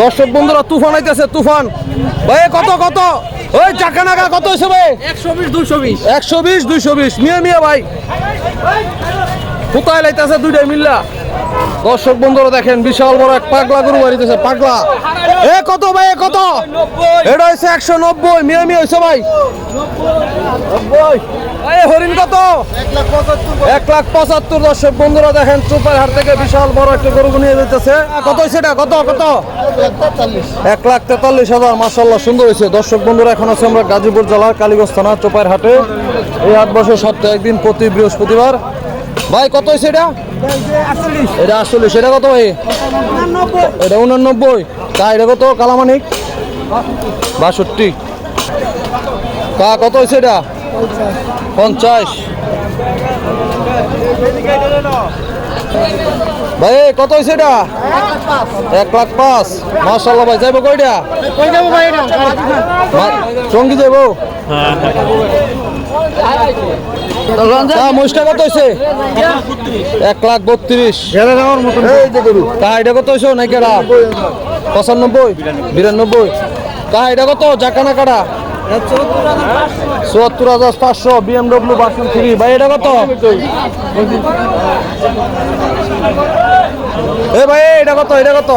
দর্শক বন্ধুরা তুফান আইতেছে তুফান। ভাই কত কত? ওই চাকা নাকা কত হয়েছে ভাই? একশো বিশ দুশো বিশ। একশো বিশ দুইশো বিশ। নিয়ে নিয়ে ভাই। কোথায় লাইতেছে দুইটাই মিল্লা? দর্শক বন্ধুরা দেখেন, বিশাল বড় এক পাগলা গরু বাড়িতেছে পাগলা। এ কত ভাই কত? এটা হচ্ছে একশো নব্বই মিয়া মিয়া হয়েছে ভাই হরিণ কত? এক লাখ পঁচাত্তর দর্শক বন্ধুরা দেখেন, চোপার হাট থেকে বিশাল বড় একটা গরু নিয়ে যেতেছে কত হয়েছে এটা? কত কত? এক লাখ তেতাল্লিশ হাজার মাসাল্লাহ সুন্দর হয়েছে দর্শক বন্ধুরা, এখন আছে আমরা গাজীপুর জেলার কালীগঞ্জ থানা চোপাইর হাটে। এই হাট বছর সপ্তাহে একদিন প্রতি বৃহস্পতিবার। ভাই, কত হয়েছে এটা? এটা আসলে সেটা কত ভাই? এটা উনানব্বই। তা এটা কত? কালামানিক? বাষট্টি। কা কত হয়েছে এটা? পঞ্চাশ। ভাই কত হয়েছে এটা? এক লাখ পাঁচ। মাসাল্লাহ ভাই, যাইব কয়টা? সঙ্গী যাইব? মহিষটা কত হয়েছে এক লাখ বত্রিশ। এটা কত হয়েছে নাই কেডা পঁচানব্বই? বিরানব্বই? এটা কত? জাকানা কাটা? চুয়াত্তর হাজার পাঁচশো, বিএমডব্লিউ বাসন থ্রি ভাই, এটা কত? এ ভাই, এটা কত? এটা কত?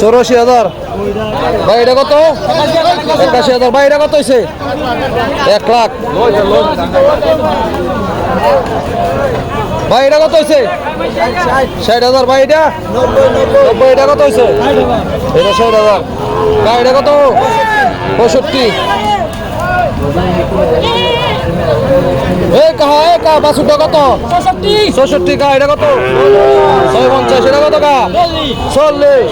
চৌরাশি হাজার। ভাই, এটা কত? একাশি হাজার। ভাই, এটা কত হয়েছে এক লাখ। ভাই, এটা কত হয়েছে ষাট হাজার। ভাই, এটা? নব্বই, এটা কত হয়েছে এটা ষাট হাজার। ভাই, এটা কত? পঁয়ষট্টি। এই কাহা এ বাসুটা কত? ছষট্টি কা এটা কত? ছয় পঞ্চাশ এটা কত চল্লিশ।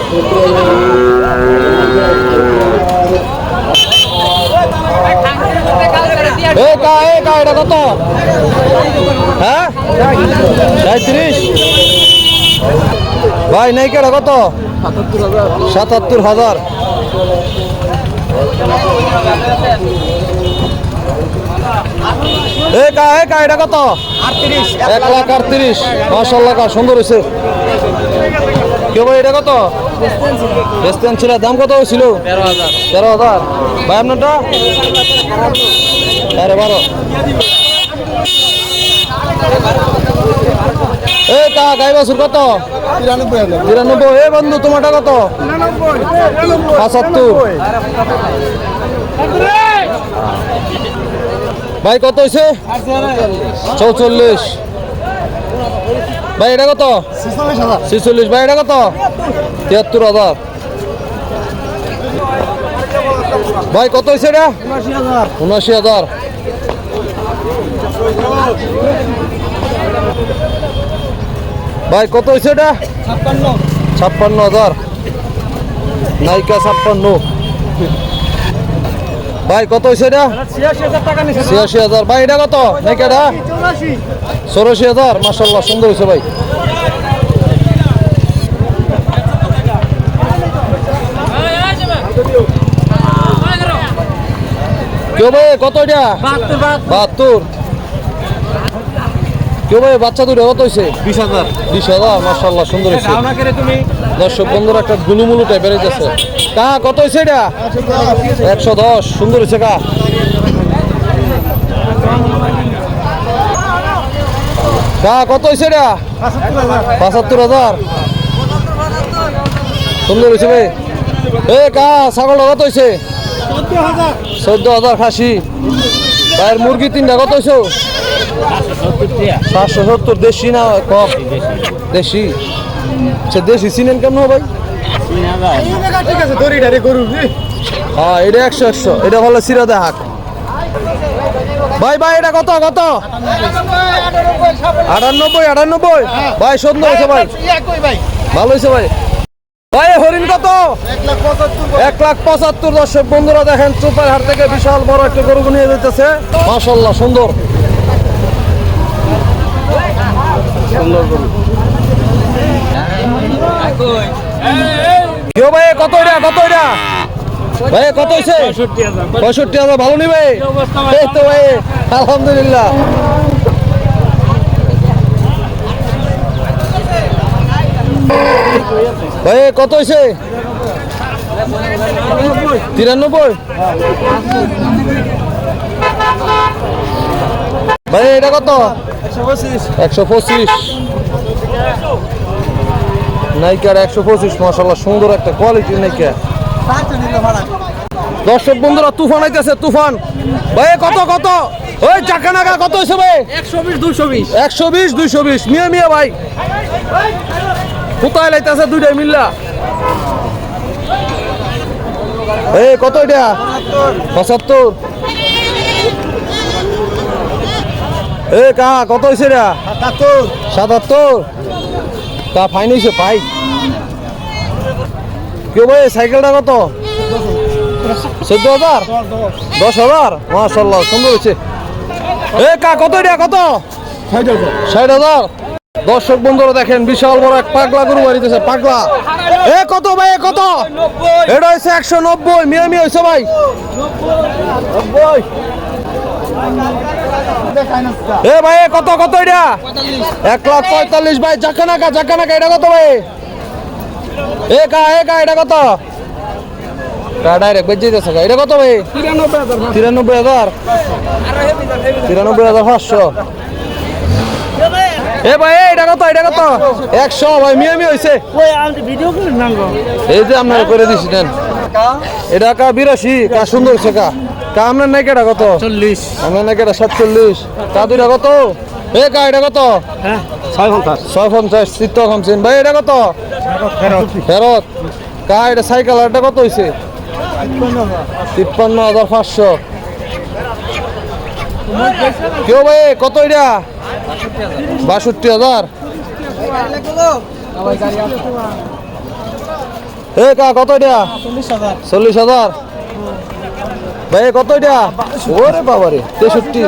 এ এটা কত? হ্যাঁ? সাঁত্রিশ ভাই নাই কত? সাতাত্তর হাজার। এ কা এ কা এটা কত? এক লাখ আটত্রিশ। মাসাল্লাহ কা সুন্দর হয়েছে কে ভাই এটা কত? ছিল। দাম কত হয়েছিল? তেরো হাজার। তেরো ভাই আপনারটা? তেরো বারো। এ কা গাই বাছুর কত? তিরানব্বই এ বন্ধু তোমারটা কত? পঁচাত্তর। ভাই, কত হয়েছে চৌচল্লিশ। ভাই, এটা কত? ছিচল্লিশ। ভাই, এটা কত? তিয়াত্তর হাজার। ভাই, কত হয়েছে এটা? উনআশি হাজার। ভাই, কত হয়েছে এটা? ছাপ্পান্ন হাজার। নাইকা ছাপ্পান্ন। ভাই কত হয়েছে এটা? ছিয়াশি হাজার। ভাই এটা কত? নাইকাটা চৌরাশি হাজার। মার্শাল্লাহ সুন্দর হয়েছে ভাই। কেউ ভাই কত এটা? বাহাত্তর। কেউ ভাই বাচ্চা দুটো কত হয়েছে বিশ হাজার। বিশ হাজার মাসাল্লাহ সুন্দর হয়েছে তুমি? দর্শক বন্ধুরা একটা গুলুমুলু টাইপের যাচ্ছে কা কত হয়েছে এটা? একশো দশ সুন্দর হয়েছে কা। কা কত হয়েছে এটা? পঁচাত্তর হাজার। সুন্দর হয়েছে ভাই। এ কা ছাগল কত হয়েছে চোদ্দ হাজার খাসি। ভাইয়ের মুরগি তিনটা, কত হয়েছে সাতশো সত্তর, দেশি না কম? দেশি। সে দেশি, চিনেন কেমন ভাই? ঠিক আছে হ্যাঁ এটা একশো একশো। এটা হলো সিরাদা হাক। ভাই ভাই, এটা কত কত? আটানব্বই আটানব্বই। ভাই, সুন্দর হয়েছে ভাই। ভালো হয়েছে ভাই। ভাই হরিণ কত? এক লাখ পঁচাত্তর দর্শক, বন্ধুরা দেখেন, চোপার হাট থেকে বিশাল বড় একটা গরু নিয়ে যেতেছে মাসাল্লাহ সুন্দর। ভাই ভাই তো ভাই, আলহামদুলিল্লাহ। ভাই কত হয়েছে তিরানব্বই? ভাই এটা কত? একশো পঁচিশ। নাইকার একশো পঁচিশ মশাল্লাহ সুন্দর একটা কোয়ালিটি নাইকা। দর্শক বন্ধুরা তুফান আইতেছে তুফান। ভাই কত কত? ওই চাকা নাকা কত হয়েছে ভাই? একশো বিশ দুশো বিশ। একশো বিশ দুইশো বিশ। মিয়া মিয়া ভাই। কোথায় লাইতেছে দুইটাই মিল্লা? এই কত এটা? পঁচাত্তর। এ কা কত হয়েছে এটা? সাতাত্তর। তা ফাইন হয়েছে পাই। কেউ ভাই সাইকেলটা কত? চোদ্দ হাজার? দশ হাজার? মাসাল্লাহ সুন্দর হয়েছে এ কা কত এটা কত? ষাট হাজার। ষাট হাজার? দর্শক বন্ধুরা দেখেন, বিশাল বড় এক পাগলা গরু বাড়িতেছে পাগলা। এ কত ভাই, এ কত? এটা হচ্ছে একশো নব্বই, মিয়া মিয়া হয়েছে ভাই। এ ভাই কত কত এটা? এক লাখ পঁয়তাল্লিশ ভাই জাকা নাকা জাকা নাকা এটা কত ভাই? এ কা এ কা এটা কত? ডাইরেক্ট বেঁচে যাচ্ছে এটা কত ভাই? তিরানব্বই হাজার? তিরানব্বই হাজার পাঁচশো। এ ভাই এটা কত এটা কত? একশো ভাই মিয়া মিয়া হয়েছে এই যে আপনারা করে দিছি দেন এটা কা বিরাশি কা সুন্দর কা। কা আপনার নাকি এটা কত? চল্লিশ। আপনার নাকি এটা সাতচল্লিশ। দুইটা কত? এ কা এটা কত? হ্যাঁ ছয় পঞ্চাশ। ছয় পঞ্চাশ চিত্ত খামছেন ভাই এটা কত? ফেরত। কা এটা সাইকেল এটা কত হয়েছে তিপ্পান্ন হাজার পাঁচশো। কেউ ভাই কত এটা? বাষট্টি হাজার। এ কা, কত এটা? চল্লিশ হাজার। ভাই কত এটা? ওরে বাবা রে তেষট্টি।